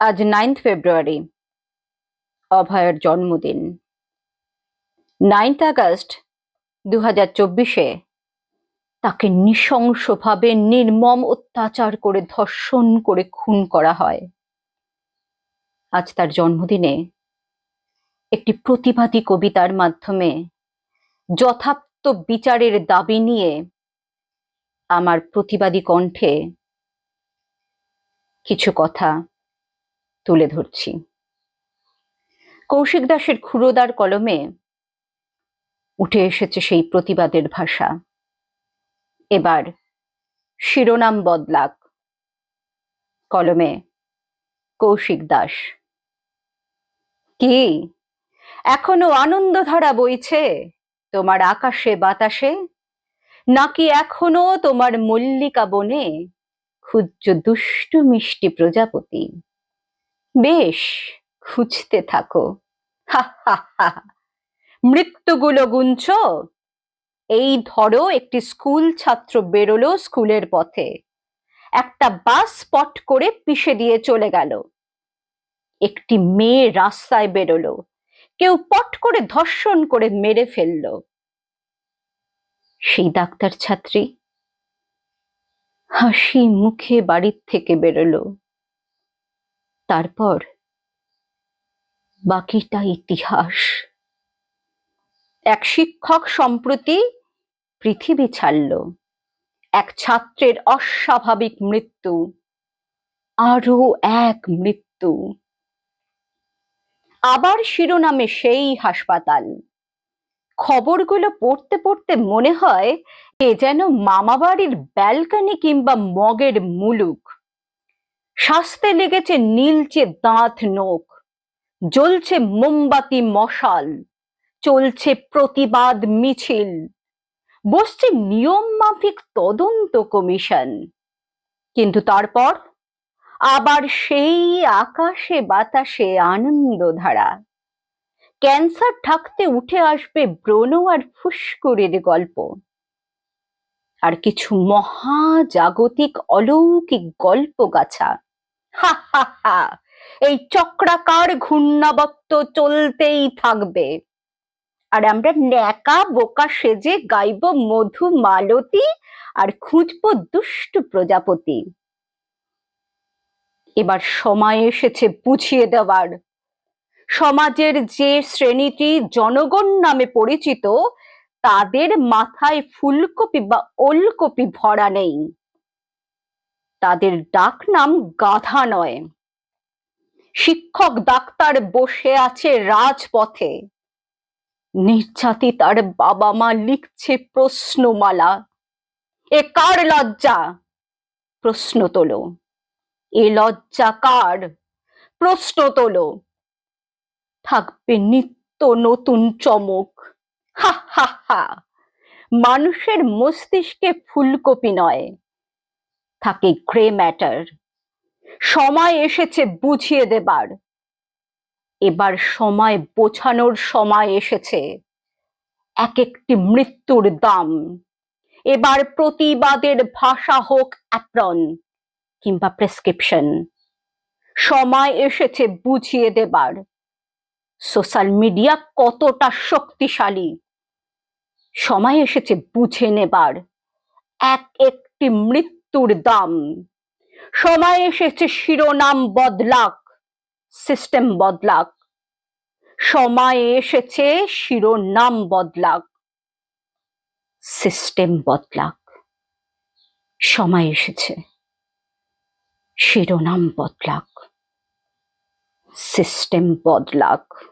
আজ নাইন্থ ফেব্রুয়ারি অভয়ের জন্মদিন। নাইন্থ আগস্ট দু হাজার চব্বিশে তাকে নৃশংসভাবে নির্মম অত্যাচার করে, ধর্ষণ করে, খুন করা হয়। আজ তার জন্মদিনে একটি প্রতিবাদী কবিতার মাধ্যমে যথার্থ বিচারের দাবি নিয়ে আমার প্রতিবাদী কণ্ঠে কিছু কথা তুলে ধরছি। কৌশিক দাসের ক্ষুরোদার কলমে উঠে এসেছে সেই প্রতিবাদের ভাষা। এবার শিরোনাম বদলাক। কলমে, কৌশিক দাস। কি? এখনও আনন্দধারা বইছে তোমার আকাশে বাতাসে? নাকি এখনও তোমার মল্লিকা বনে খুঁজছ দুষ্টু মিষ্টি প্রজাপতি? বেশ, খুঁজতে থাকো। মৃত্যুগুলো গুনছ? এই ধরো একটি স্কুল ছাত্র বেরোলো স্কুলের পথে। একটা বাস স্পট করে পিষে দিয়ে চলে গেল। একটি মেয়ে রাস্তায় বেরোলো। কেউ পট করে ধর্ষণ করে মেরে ফেলল। সেই ডাক্তার ছাত্রী হাসি মুখে বাড়ির থেকে বেরোলো। তারপর বাকিটা ইতিহাস। এক শিক্ষক সম্প্রতি পৃথিবী ছাড়ল। এক ছাত্রের অস্বাভাবিক মৃত্যু। আরও এক মৃত্যু। আবার শিরোনামে সেই হাসপাতাল। খবরগুলো পড়তে পড়তে মনে হয় এ যেন মামাবাড়ির ব্যালকনি কিংবা মগের মুলুক। শাস্তে লেগেছে নীলচে দাঁত নোখ, জ্বলছে মোমবাতি মশাল, চলছে প্রতিবাদ মিছিল, বসছে নিয়ম মাফিক তদন্ত কমিশন। কিন্তু তারপর আবার সেই আকাশে বাতাসে আনন্দধারা। ক্যান্সার ঢাকতে উঠে আসবে ব্রণ আর ফুসকুরির গল্প। আর কিছু মহাজাগতিক অলৌকিক গল্প গাছা। এই চক্রাকার ঘূর্ণাবত্ত চলতেই থাকবে। আর আমরা ন্যাকা বোকা সেজে গাইব মধু মালতী আর খুঁজব দুষ্টু প্রজাপতি। এবার সময় এসেছে বুঝিয়ে দেওয়ার। সমাজের যে শ্রেণীটি জনগণ নামে পরিচিত তাদের মাথায় ফুলকপি বা ওলকপি ভরা নেই। তাদের ডাক নাম গাধা নয়। শিক্ষক ডাক্তার বসে আছে রাজপথে। নির্যাতিতার বাবা মা লিখছে প্রশ্নমালা। এ কার লজ্জা? প্রশ্ন তোলো। এ লজ্জা কার? প্রশ্ন তোলো। থাকবে নিত্য নতুন চমক। হা মানুষের মস্তিষ্কে ফুলকপি নয়, থাকে গ্রে ম্যাটার। সময় এসেছে বুঝিয়ে দেবার। এবার সময় বোঝানোর সময় এসেছে। এক একটি মৃত্যুর দাম। এবার প্রতিবাদের ভাষা হোক অ্যাপ্রন কিংবা প্রেসক্রিপশন। সময় এসেছে বুঝিয়ে দেবার। সোশ্যাল মিডিয়া কতটা শক্তিশালী সময় এসেছে বুঝে নেবার। এক একটি মৃত্যুর দাম। সময় এসেছে শিরোনাম বদলাক সিস্টেম বদলাক। সময় এসেছে শিরোনাম বদলাক সিস্টেম বদলাক। সময় এসেছে শিরোনাম বদলাক সিস্টেম বদলাক।